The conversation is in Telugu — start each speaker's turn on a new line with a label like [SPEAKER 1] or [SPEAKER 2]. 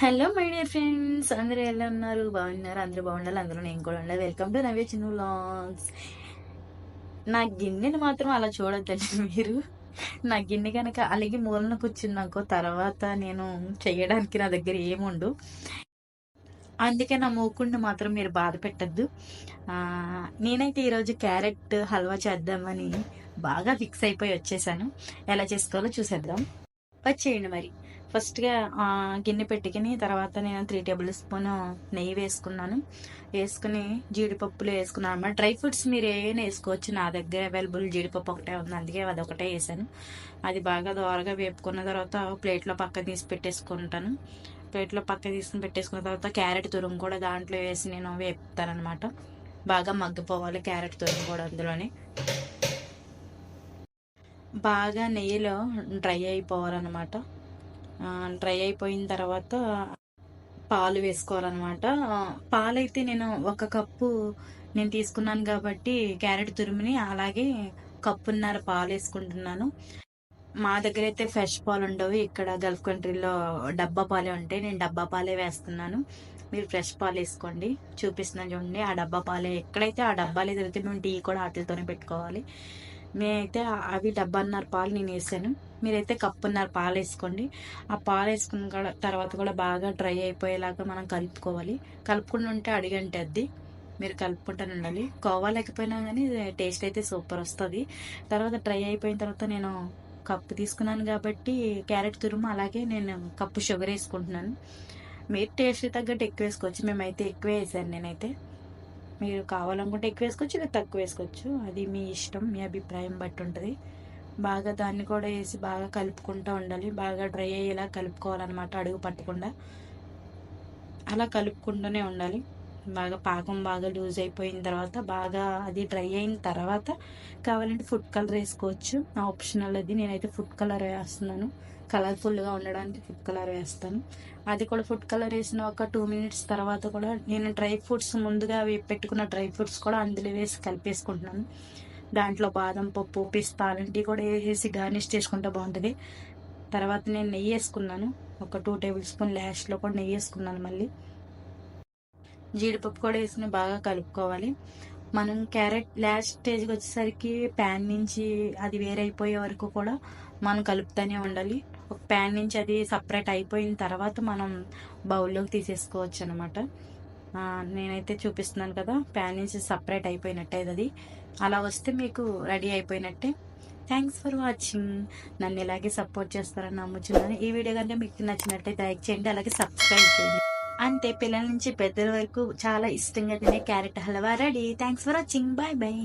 [SPEAKER 1] హలో మై డియర్ ఫ్రెండ్స్ అందరూ ఎలా ఉన్నారు? బాగున్నారు? అందరూ బాగుండాలి. అందరూ నేను కూడా ఉండాలి. వెల్కమ్ టు నవ్య చిన్న లాంగ్స్ నా గిన్నెని మాత్రం అలా చూడొద్దండి మీరు. నా గిన్నె కనుక అలాగే మూలన కూర్చున్నాకో తర్వాత నేను చేయడానికి నా దగ్గర ఏముండు. అందుకే నా మూకుడిని మాత్రం మీరు బాధ పెట్టద్దు. నేనైతే ఈరోజు క్యారెట్ హల్వా చేద్దామని బాగా ఫిక్స్ అయిపోయి వచ్చేసాను. ఎలా చేసుకోవాలో చూసేద్దాం. వచ్చేయండి మరి. ఫస్ట్గా గిన్నె పెట్టుకుని తర్వాత నేను త్రీ టేబుల్ స్పూన్ నెయ్యి వేసుకున్నాను. వేసుకుని జీడిపప్పులు వేసుకున్నాను అనమాట. డ్రై ఫ్రూట్స్ మీరు ఏమైనా వేసుకోవచ్చు. నా దగ్గర అవైలబుల్ జీడిపప్పు ఒకటే ఉంది. అందుకే అది ఒకటే వేసాను. అది బాగా దోరగా వేపుకున్న తర్వాత ప్లేట్లో పక్క తీసి పెట్టేసుకుంటాను. ప్లేట్లో పక్క తీసుకుని పెట్టేసుకున్న తర్వాత క్యారెట్ తురుము కూడా దాంట్లో వేసి నేను వేపుతాను అనమాట బాగా మగ్గిపోవాలి క్యారెట్ తురుము కూడా అందులోనే. బాగా నెయ్యిలో డ్రై అయిపోవాలన్నమాట. డ్రై అయిపోయిన తర్వాత పాలు వేసుకోవాలన్నమాట. పాలైతే నేను ఒక కప్పు నేను తీసుకున్నాను కాబట్టి క్యారెట్ తురిమిని అలాగే కప్పున్నర పాలు వేసుకుంటున్నాను. మా దగ్గర అయితే ఫ్రెష్ పాలు ఉండవు. ఇక్కడ గల్ఫ్ కంట్రీలో డబ్బా పాలే ఉంటాయి. నేను డబ్బా పాలే వేస్తున్నాను. మీరు ఫ్రెష్ పాలు వేసుకోండి. చూపిస్తున్నాను చూడండి. ఆ డబ్బా పాలే ఎక్కడైతే ఆ డబ్బాలే దొరికితే మేము టీ కూడా వాటితోనే పెట్టుకోవాలి. నేనైతే అవి డబ్బాన్నర పాలు నేను వేసాను. మీరైతే కప్పున్నర పాలు వేసుకోండి ఆ పాలు వేసుకున్న తర్వాత కూడా బాగా డ్రై అయిపోయేలాగా మనం కలుపుకోవాలి. కలుపుకుంటూ ఉంటే అడిగంటే అది మీరు కలుపుకుంటాను ఉండాలి. కోవా లేకపోయినా కానీ టేస్ట్ అయితే సూపర్ వస్తుంది. తర్వాత డ్రై అయిపోయిన తర్వాత నేను కప్పు తీసుకున్నాను కాబట్టి క్యారెట్ తురుము అలాగే నేను కప్పు షుగర్ వేసుకుంటున్నాను. మీరు టేస్ట్ తగ్గట్టు ఎక్కువ వేసుకోవచ్చు. మేమైతే ఎక్కువ వేసాను నేనైతే. మీరు కావాలనుకుంటే ఎక్కువ వేసుకోవచ్చు లేదా తక్కువ వేసుకోవచ్చు. అది మీ ఇష్టం మీ అభిప్రాయం బట్టి ఉంటుంది. బాగా దాన్ని కూడా వేసి బాగా కలుపుకుంటూ ఉండాలి. బాగా డ్రై అయ్యేలా కలుపుకోవాలన్నమాట అడుగు పట్టకుండా. అలా కలుపుకుంటూనే ఉండాలి. బాగా పాకం బాగా లూజ్ అయిపోయిన తర్వాత బాగా అది డ్రై అయిన తర్వాత కావాలంటే ఫుడ్ కలర్ వేసుకోవచ్చు. ఆప్షనల్ అది నేనైతే ఫుడ్ కలర్ వేస్తున్నాను. కలర్ఫుల్గా ఉండడానికి ఫుడ్ కలర్ వేస్తాను. అది కూడా ఫుడ్ కలర్ వేసిన ఒక టూ మినిట్స్ తర్వాత కూడా నేను డ్రై ఫ్రూట్స్ ముందుగా అవి పెట్టుకున్న డ్రై ఫ్రూట్స్ కూడా అందులో వేసి కలిపేసుకుంటున్నాను. దాంట్లో బాదం పప్పు పిస్తా అలాంటివి కూడా వేసి గార్నిష్ చేసుకుంటే బాగుంటుంది. తర్వాత నేను నెయ్యి వేసుకున్నాను. ఒక టూ టేబుల్ స్పూన్ లాస్ట్లో కూడా నెయ్యి వేసుకున్నాను మళ్ళీ. జీడిపప్పు కూడా వేసుకుని బాగా కలుపుకోవాలి. మనం క్యారెట్ లాస్ట్ స్టేజ్కి వచ్చేసరికి ప్యాన్ నుంచి అది వేరైపోయే వరకు కూడా మనం కలుపుతూనే ఉండాలి. ఒక ప్యాన్ నుంచి అది సపరేట్ అయిపోయిన తర్వాత మనం బౌల్లోకి తీసేసుకోవచ్చు అనమాట నేనైతే చూపిస్తున్నాను కదా ప్యాన్ నుంచి సపరేట్ అయిపోయినట్టే అది. అలా వస్తే మీకు రెడీ అయిపోయినట్టే. థ్యాంక్స్ ఫర్ వాచింగ్ నన్ను ఇలాగే సపోర్ట్ చేస్తారని నమ్ముచున్నాను. ఈ వీడియో కనుక మీకు నచ్చినట్టయితే లైక్ చేయండి అలాగే సబ్స్క్రైబ్ చేయండి. అంతే పిల్లల నుంచి పెద్దల వరకు చాలా ఇష్టంగా తినే carrot halwa ready. Thanks for watching bye bye